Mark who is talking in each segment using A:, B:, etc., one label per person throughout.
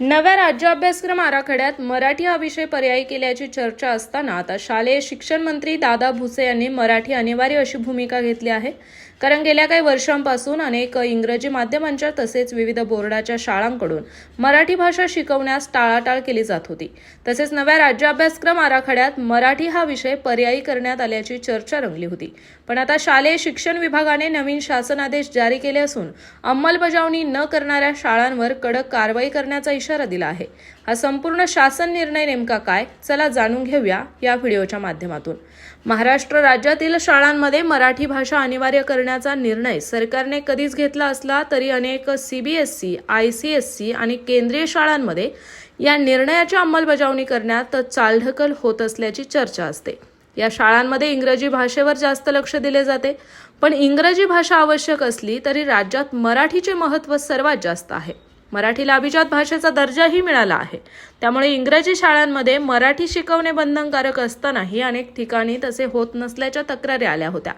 A: नव्या राज्य अभ्यासक्रम आराखड्यात मराठी हा विषय पर्यायी केल्याची चर्चा असताना आता शालेय शिक्षण मंत्री दादा भुसे यांनी मराठी अनिवार्य अशी भूमिका घेतली आहे. कारण गेल्या काही वर्षांपासून अनेक इंग्रजी माध्यमांच्या तसेच विविध बोर्डाच्या शाळांकडून मराठी भाषा शिकवण्यास टाळाटाळ केली जात होती. तसेच नव्या राज्य अभ्यासक्रम आराखड्यात मराठी हा विषय पर्यायी करण्यात आल्याची चर्चा रंगली होती. पण आता शालेय शिक्षण विभागाने नवीन शासनादेश जारी केले असून अंमलबजावणी न करणाऱ्या शाळांवर कडक कारवाई करण्याचा इशारा दिला आहे. हा संपूर्ण शासन निर्णय नेमका काय? चला जाणून घेऊया या व्हिडिओच्या माध्यमातून. महाराष्ट्र राज्यातील शाळांमध्ये मराठी भाषा अनिवार्य करण्याचा निर्णय सरकारने कधीच घेतला असला तरी अनेक CBSE I C S C आणि केंद्रीय शाळांमध्ये या निर्णयाची अंमलबजावणी करण्यात चालढकल होत असल्याची चर्चा असते. या शाळांमध्ये इंग्रजी भाषेवर जास्त लक्ष दिले जाते. पण इंग्रजी भाषा आवश्यक असली तरी राज्यात मराठीचे महत्त्व सर्वात जास्त आहे. मराठीला अभिजात भाषेचा दर्जाही मिळाला आहे. त्यामुळे इंग्रजी शाळांमध्ये मराठी शिकवणे बंधनकारक असतानाही अनेक ठिकाणी तसे होत नसल्याच्या तक्रारी आल्या होत्या.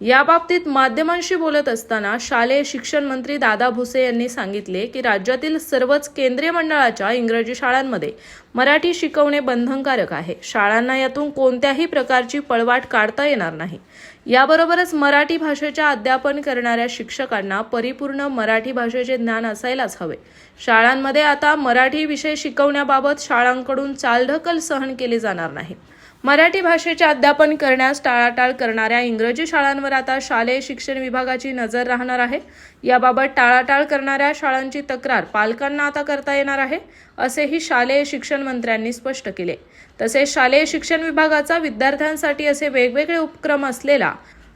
A: याबाबतीत माध्यमांशी बोलत असताना शालेय शिक्षण मंत्री दादा भुसे यांनी सांगितले की राज्यातील सर्वच केंद्रीय मंडळाच्या इंग्रजी शाळांमध्ये मराठी शिकवणे बंधनकारक आहे. शाळांना यातून कोणत्याही प्रकारची पळवाट काढता येणार नाही. याबरोबरच मराठी भाषेच्या अध्यापन करणाऱ्या शिक्षकांना परिपूर्ण मराठी भाषेचे ज्ञान असायलाच हवे. शाळांमध्ये आता मराठी विषय शिकवण्याबाबत शाळांकडून चालढकल सहन केली जाणार नाही. मराठी भाषेचे अध्यापन करण्यास टाळाटाळ करणाऱ्या इंग्रजी शाळांवर आता शालेय शिक्षण विभागाची नजर राहणार आहे. याबाबत टाळाटाळ करणाऱ्या शाळांची तक्रार पालकांना आता करता येणार आहे असेही शालेय शिक्षण मंत्र्यांनी स्पष्ट केले. तसेच शालेय शिक्षण विभागाचा विद्यार्थ्यांसाठी असे वेगवेगळे उपक्रम असलेला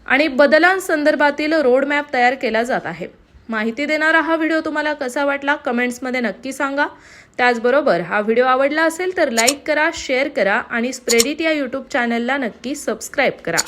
A: आणि बदलांसंदर्भातील रोडमॅप तयार केला जात आहे. माहिती देणारा हा व्हिडिओ तुम्हाला कसा वाटला कमेंट्समध्ये नक्की सांगा. त्याचबरोबर हा व्हिडिओ आवडला असेल तर लाईक करा शेअर करा आणि स्प्रेडिट या यूट्यूब चॅनलला नक्की सबस्क्राईब करा.